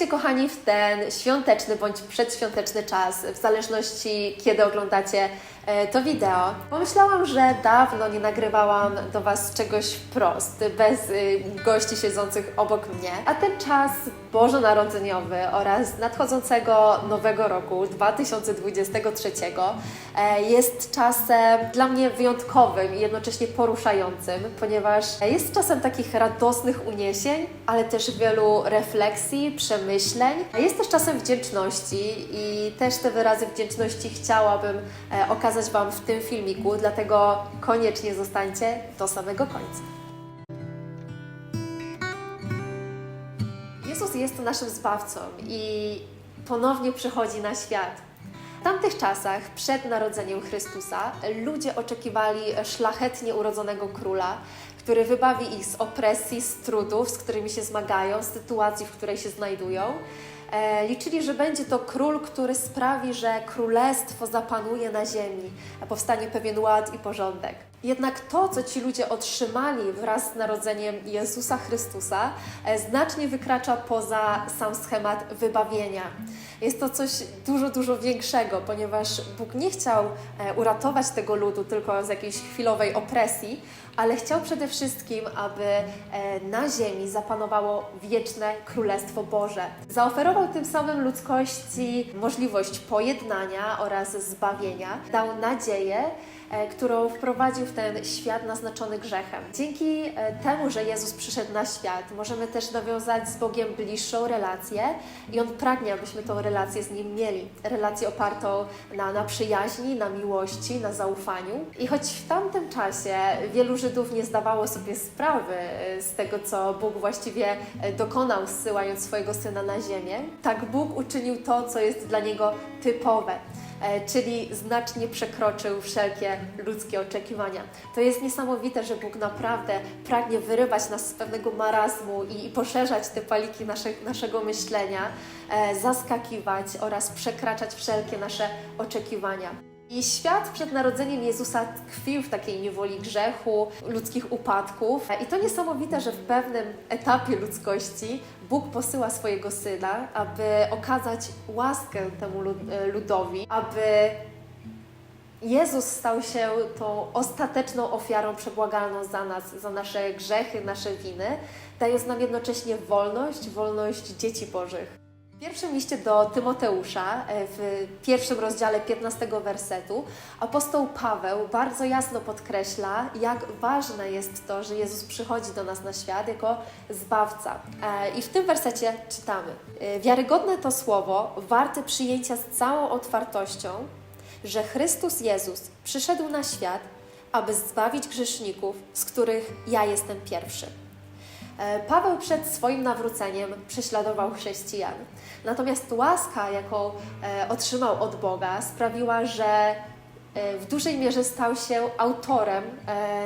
Witajcie kochani w ten świąteczny bądź przedświąteczny czas, w zależności kiedy oglądacie e, to wideo. Pomyślałam, że dawno nie nagrywałam do Was czegoś wprost, bez y, gości siedzących obok mnie. A ten czas bożonarodzeniowy oraz nadchodzącego nowego roku 2023 e, jest czasem dla mnie wyjątkowym i jednocześnie poruszającym, ponieważ jest czasem takich radosnych uniesień, ale też wielu refleksji, przemyśleń. Jest też czasem wdzięczności i też te wyrazy wdzięczności chciałabym e, okazać Wam w tym filmiku, dlatego koniecznie zostańcie do samego końca. Jest naszym Zbawcą i ponownie przychodzi na świat. W tamtych czasach, przed narodzeniem Chrystusa, ludzie oczekiwali szlachetnie urodzonego króla, który wybawi ich z opresji, z trudów, z którymi się zmagają, z sytuacji, w której się znajdują. E, liczyli, że będzie to król, który sprawi, że królestwo zapanuje na ziemi, a powstanie pewien ład i porządek. Jednak to, co ci ludzie otrzymali wraz z narodzeniem Jezusa Chrystusa, e, znacznie wykracza poza sam schemat wybawienia. Jest to coś dużo, dużo większego, ponieważ Bóg nie chciał e, uratować tego ludu tylko z jakiejś chwilowej opresji, ale chciał przede wszystkim, aby e, na ziemi zapanowało wieczne Królestwo Boże. Zaoferował tym samym ludzkości możliwość pojednania oraz zbawienia, dał nadzieję, którą wprowadził w ten świat naznaczony grzechem. Dzięki e, temu, że Jezus przyszedł na świat, możemy też nawiązać z Bogiem bliższą relację i On pragnie, abyśmy tą relację z Nim mieli. Relację opartą na, na przyjaźni, na miłości, na zaufaniu. I choć w tamtym czasie wielu Żydów nie zdawało sobie sprawy e, z tego, co Bóg właściwie e, dokonał, zsyłając swojego Syna na ziemię, tak Bóg uczynił to, co jest dla Niego typowe e, czyli znacznie przekroczył wszelkie ludzkie oczekiwania. To jest niesamowite, że Bóg naprawdę pragnie wyrywać nas z pewnego marazmu i, i poszerzać te paliki nasze, naszego myślenia, e, zaskakiwać oraz przekraczać wszelkie nasze oczekiwania. I świat przed narodzeniem Jezusa tkwił w takiej niewoli grzechu, ludzkich upadków. I to niesamowite, że w pewnym etapie ludzkości Bóg posyła swojego syna, aby okazać łaskę temu e, ludowi, aby Jezus stał się tą ostateczną ofiarą przebłagalną za nas, za nasze grzechy, nasze winy, dając nam jednocześnie wolność, wolność dzieci Bożych. W pierwszym liście do Tymoteusza, e, w pierwszym rozdziale 15 wersetu, apostoł Paweł bardzo jasno podkreśla, jak ważne jest to, że Jezus przychodzi do nas na świat jako zbawca. E, I w tym wersecie czytamy: e, Wiarygodne to słowo, warte przyjęcia z całą otwartością, że Chrystus Jezus przyszedł na świat, aby zbawić grzeszników, z których ja jestem pierwszy. E, Paweł przed swoim nawróceniem prześladował chrześcijan. Natomiast łaska, jaką e, otrzymał od Boga, sprawiła, że e, w dużej mierze stał się autorem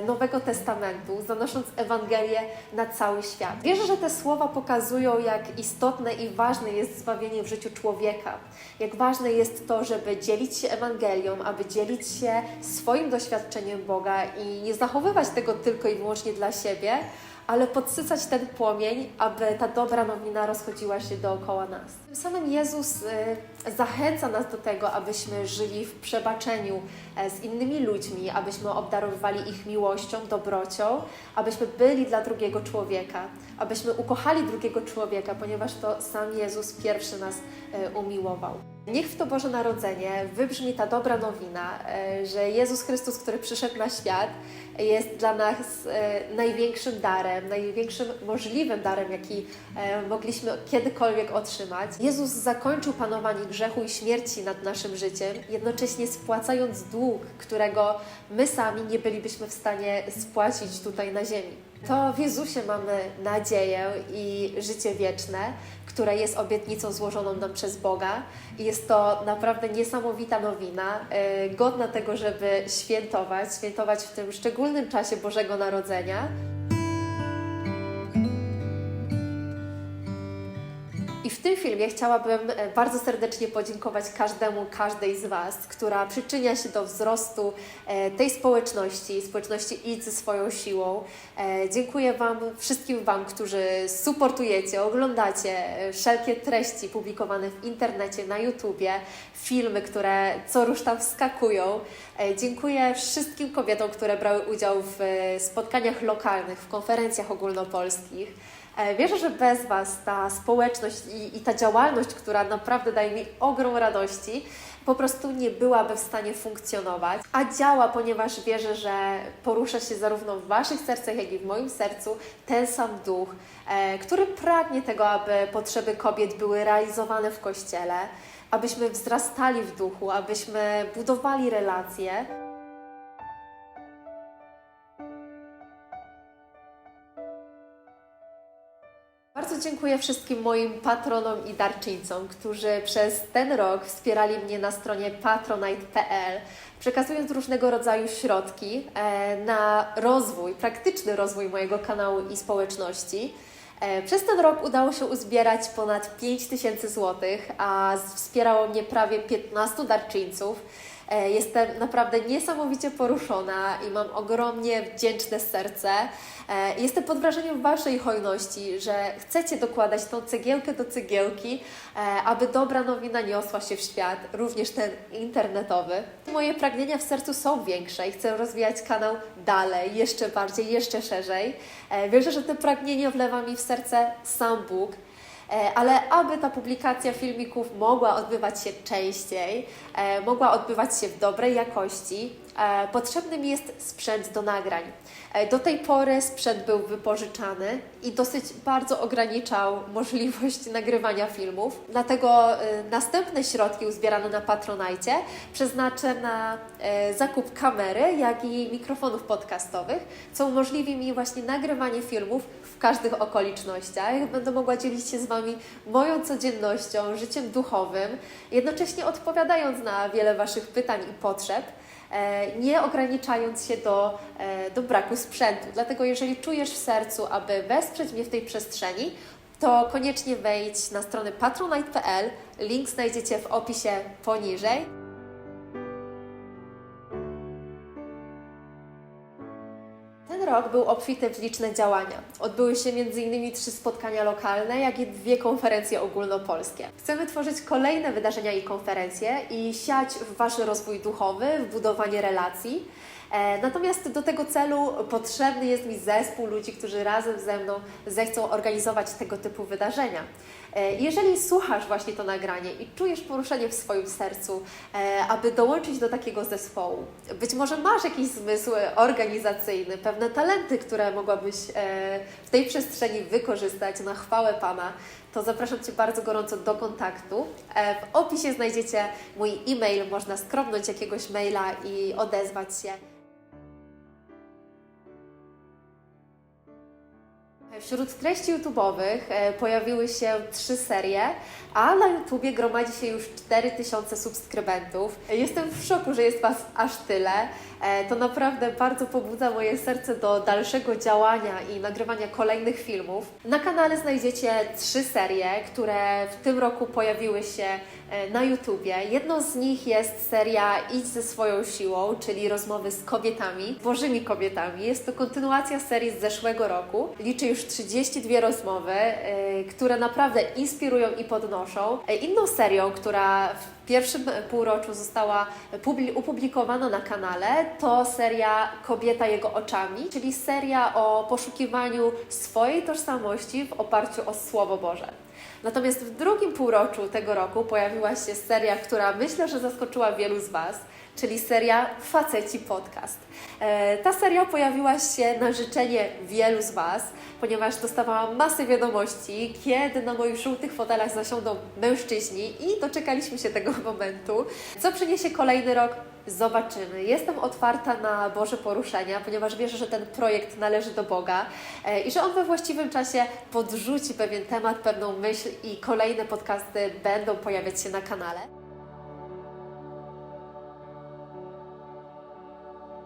Nowego Testamentu, zanosząc Ewangelię na cały świat. Wierzę, że te słowa pokazują, jak istotne i ważne jest zbawienie w życiu człowieka. Jak ważne jest to, żeby dzielić się Ewangelią, aby dzielić się swoim doświadczeniem Boga i nie zachowywać tego tylko i wyłącznie dla siebie, ale podsycać ten płomień, aby ta dobra nowina rozchodziła się dookoła nas. Tym samym Jezus y, zachęca nas do tego, abyśmy żyli w przebaczeniu z innymi ludźmi, abyśmy obdarowywali ich miłością, dobrocią, abyśmy byli dla drugiego człowieka, abyśmy ukochali drugiego człowieka, ponieważ to sam Jezus pierwszy nas e, umiłował. Niech w to Boże Narodzenie wybrzmi ta dobra nowina, e, że Jezus Chrystus, który przyszedł na świat, jest dla nas e, największym darem, największym możliwym darem, jaki e, mogliśmy kiedykolwiek otrzymać. Jezus zakończył panowanie grzechu i śmierci nad naszym życiem, jednocześnie spłacając dług, którego my sami nie bylibyśmy w stanie spłacić tutaj na ziemi. To w Jezusie mamy nadzieję i życie wieczne, które jest obietnicą złożoną nam przez Boga. Jest to naprawdę niesamowita nowina, e, godna tego, żeby świętować, świętować w tym szczególnym czasie Bożego Narodzenia. Tym filmie chciałabym e, bardzo serdecznie podziękować każdemu, każdej z Was, która przyczynia się do wzrostu e, tej społeczności, społeczności ze swoją siłą. E, Dziękuję Wam, wszystkim Wam, którzy supportujecie, oglądacie wszelkie treści publikowane w internecie, na YouTubie, filmy, które co rusz tam wskakują. Dziękuję wszystkim kobietom, które brały udział w spotkaniach lokalnych, w konferencjach ogólnopolskich. E, Wierzę, że bez Was ta społeczność i, i ta działalność, która naprawdę daje mi ogrom radości, po prostu nie byłaby w stanie funkcjonować. A działa, ponieważ wierzę, że porusza się zarówno w Waszych sercach, jak i w moim sercu ten sam duch, e, który pragnie tego, aby potrzeby kobiet były realizowane w Kościele, abyśmy wzrastali w duchu, abyśmy budowali relacje. Bardzo dziękuję wszystkim moim patronom i darczyńcom, którzy przez ten rok wspierali mnie na stronie patronite.pl, przekazując różnego rodzaju środki e, na rozwój, praktyczny rozwój mojego kanału i społeczności. E, Przez ten rok udało się uzbierać ponad 5 tysięcy złotych, a wspierało mnie prawie 15 darczyńców. E, Jestem naprawdę niesamowicie poruszona i mam ogromnie wdzięczne serce. E, Jestem pod wrażeniem Waszej hojności, że chcecie dokładać tą cegiełkę do cegiełki, e, aby dobra nowina niosła się w świat, również ten internetowy. Moje pragnienia w sercu są większe i chcę rozwijać kanał dalej, jeszcze bardziej, jeszcze szerzej. Wierzę, że te pragnienia wlewa mi w serce sam Bóg. E, Ale aby ta publikacja filmików mogła odbywać się częściej, e, mogła odbywać się w dobrej jakości, e, potrzebny mi jest sprzęt do nagrań. Do tej pory sprzęt był wypożyczany i dosyć bardzo ograniczał możliwość nagrywania filmów. Dlatego następne środki uzbierane na Patronite przeznaczę na zakup kamery, jak i mikrofonów podcastowych, co umożliwi mi właśnie nagrywanie filmów każdych okolicznościach. Będę mogła dzielić się z Wami moją codziennością, życiem duchowym, jednocześnie odpowiadając na wiele Waszych pytań i potrzeb e, nie ograniczając się do, e, do braku sprzętu. Dlatego, jeżeli czujesz w sercu, aby wesprzeć mnie w tej przestrzeni, to koniecznie wejdź na stronę patronite.pl. Link znajdziecie w opisie poniżej. Rok był obfity w liczne działania. Odbyły się m.in. trzy spotkania lokalne, jak i dwie konferencje ogólnopolskie. Chcemy tworzyć kolejne wydarzenia i konferencje i siać w Wasz rozwój duchowy, w budowanie relacji. E, Natomiast do tego celu potrzebny jest mi zespół ludzi, którzy razem ze mną zechcą organizować tego typu wydarzenia. E, Jeżeli słuchasz właśnie to nagranie i czujesz poruszenie w swoim sercu, e, aby dołączyć do takiego zespołu, być może masz jakiś zmysł organizacyjny, pewne talenty, które mogłabyś e, w tej przestrzeni wykorzystać na chwałę Pana, to zapraszam Cię bardzo gorąco do kontaktu. W opisie znajdziecie mój e-mail, można skrobnąć jakiegoś maila i odezwać się. Wśród treści YouTube'owych e, pojawiły się trzy serie, a na YouTubie gromadzi się już 4000 subskrybentów. Jestem w szoku, że jest Was aż tyle. E, To naprawdę bardzo pobudza moje serce do dalszego działania i nagrywania kolejnych filmów. Na kanale znajdziecie trzy serie, które w tym roku pojawiły się na YouTubie. Jedną z nich jest seria Idź ze swoją siłą, czyli rozmowy z kobietami, bożymi kobietami. Jest to kontynuacja serii z zeszłego roku. Liczy już 32 rozmowy, e, które naprawdę inspirują i podnoszą. E, Inną serią, która w pierwszym półroczu została publi- opublikowana na kanale, to seria Kobieta jego oczami, czyli seria o poszukiwaniu swojej tożsamości w oparciu o Słowo Boże. Natomiast w drugim półroczu tego roku pojawiła się seria, która myślę, że zaskoczyła wielu z Was, czyli seria Faceci Podcast. E, Ta seria pojawiła się na życzenie wielu z Was, ponieważ dostawałam masę wiadomości, kiedy na moich żółtych fotelach zasiądą mężczyźni i doczekaliśmy się tego momentu. Co przyniesie kolejny rok? Zobaczymy. Jestem otwarta na Boże poruszenia, ponieważ wierzę, że ten projekt należy do Boga e, i że On we właściwym czasie podrzuci pewien temat, pewną myśl i kolejne podcasty będą pojawiać się na kanale.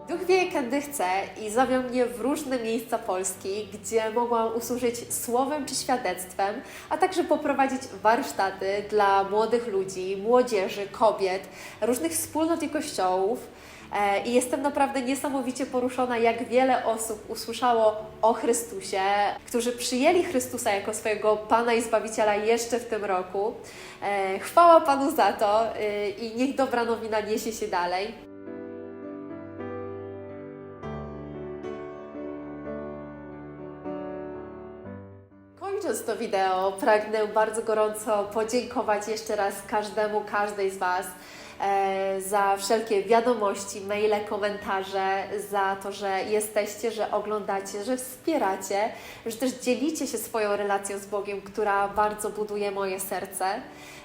Duch wie, kiedy chce i zawiał mnie w różne miejsca Polski, gdzie mogłam usłużyć słowem czy świadectwem, a także poprowadzić warsztaty dla młodych ludzi, młodzieży, kobiet, różnych wspólnot i kościołów. E, I jestem naprawdę niesamowicie poruszona, jak wiele osób usłyszało o Chrystusie, którzy przyjęli Chrystusa jako swojego Pana i Zbawiciela jeszcze w tym roku. E, Chwała Panu za to e, i niech dobra nowina niesie się dalej. Kończąc to wideo, pragnę bardzo gorąco podziękować jeszcze raz każdemu, każdej z Was e, za wszelkie wiadomości, maile, komentarze, za to, że jesteście, że oglądacie, że wspieracie, że też dzielicie się swoją relacją z Bogiem, która bardzo buduje moje serce.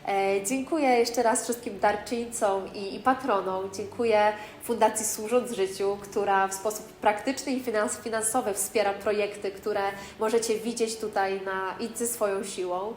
E, dziękuję jeszcze raz wszystkim darczyńcom i, i patronom. Dziękuję Fundacji Służąc Życiu, która w sposób praktyczny i finans, finansowy wspiera projekty, które możecie widzieć tutaj na Idzy swoją siłą.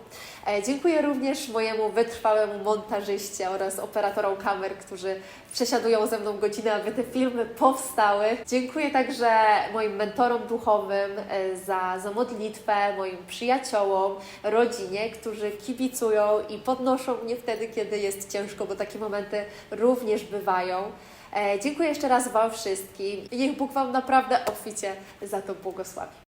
E, dziękuję również mojemu wytrwałemu montażyście oraz operatorom kamer, którzy przesiadują ze mną godzinę, aby te filmy powstały. Dziękuję także moim mentorom duchowym e, za, za modlitwę, moim przyjaciołom, rodzinie, którzy kibicują i podnoszą mnie wtedy, kiedy jest ciężko, bo takie momenty również bywają. E, dziękuję jeszcze raz Wam wszystkim niech Bóg Wam naprawdę obficie za to błogosławi.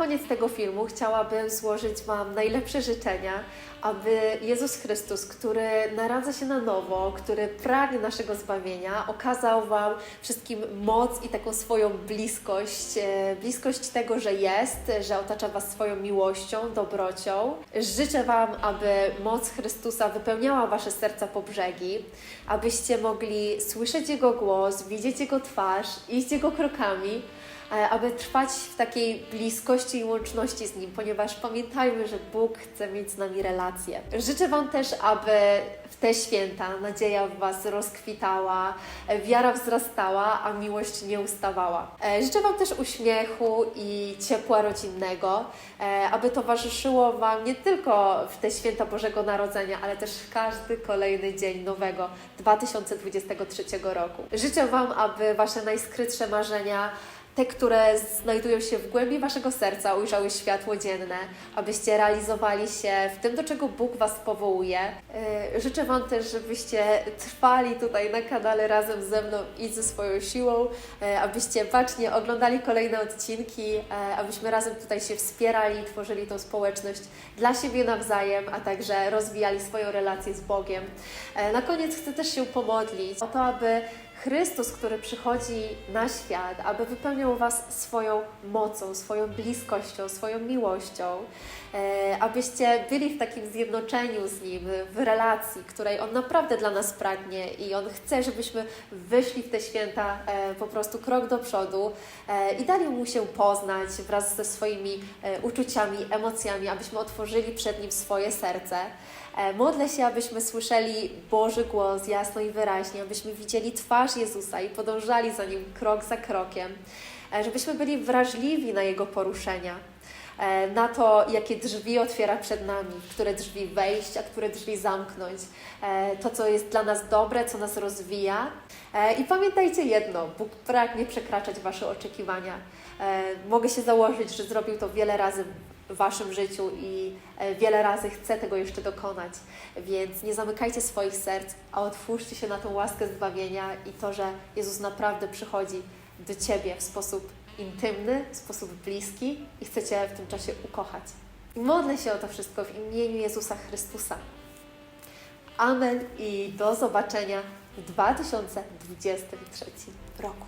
Koniec tego filmu chciałabym złożyć Wam najlepsze życzenia, aby Jezus Chrystus, który naradza się na nowo, który pragnie naszego zbawienia, okazał Wam wszystkim moc i taką swoją bliskość, e, bliskość tego, że jest, że otacza Was swoją miłością, dobrocią. Życzę Wam, aby moc Chrystusa wypełniała Wasze serca po brzegi, abyście mogli słyszeć Jego głos, widzieć Jego twarz, iść Jego krokami, aby trwać w takiej bliskości i łączności z Nim, ponieważ pamiętajmy, że Bóg chce mieć z nami relacje. Życzę Wam też, aby w te święta nadzieja w Was rozkwitała, e, wiara wzrastała, a miłość nie ustawała. E, Życzę Wam też uśmiechu i ciepła rodzinnego, e, aby towarzyszyło Wam nie tylko w te święta Bożego Narodzenia, ale też w każdy kolejny dzień nowego 2023 roku. Życzę Wam, aby Wasze najskrytsze marzenia te, które znajdują się w głębi Waszego serca, ujrzały światło dzienne, abyście realizowali się w tym, do czego Bóg Was powołuje. Yy, Życzę Wam też, żebyście trwali tutaj na kanale razem ze mną i ze swoją siłą, yy, abyście bacznie oglądali kolejne odcinki, yy, abyśmy razem tutaj się wspierali, tworzyli tą społeczność dla siebie nawzajem, a także rozwijali swoją relację z Bogiem. Na koniec chcę też się pomodlić o to, aby Chrystus, który przychodzi na świat, aby wypełniał Was swoją mocą, swoją bliskością, swoją miłością, e, abyście byli w takim zjednoczeniu z Nim, w relacji, której On naprawdę dla nas pragnie i On chce, żebyśmy wyszli w te święta e, po prostu krok do przodu e, i dali Mu się poznać wraz ze swoimi uczuciami, emocjami, abyśmy otworzyli przed Nim swoje serce. E, Modlę się, abyśmy słyszeli Boży głos jasno i wyraźnie, abyśmy widzieli twarz Jezusa i podążali za Nim krok za krokiem, e, żebyśmy byli wrażliwi na Jego poruszenia, e, na to, jakie drzwi otwiera przed nami, które drzwi wejść, a które drzwi zamknąć, to, co jest dla nas dobre, co nas rozwija. I pamiętajcie jedno, Bóg pragnie przekraczać Wasze oczekiwania. Mogę się założyć, że zrobił to wiele razy w Waszym życiu i e, wiele razy chce tego jeszcze dokonać. Więc nie zamykajcie swoich serc, a otwórzcie się na tą łaskę zbawienia i to, że Jezus naprawdę przychodzi do Ciebie w sposób intymny, w sposób bliski i chce Cię w tym czasie ukochać. I modlę się o to wszystko w imieniu Jezusa Chrystusa. Amen i do zobaczenia w 2023 roku.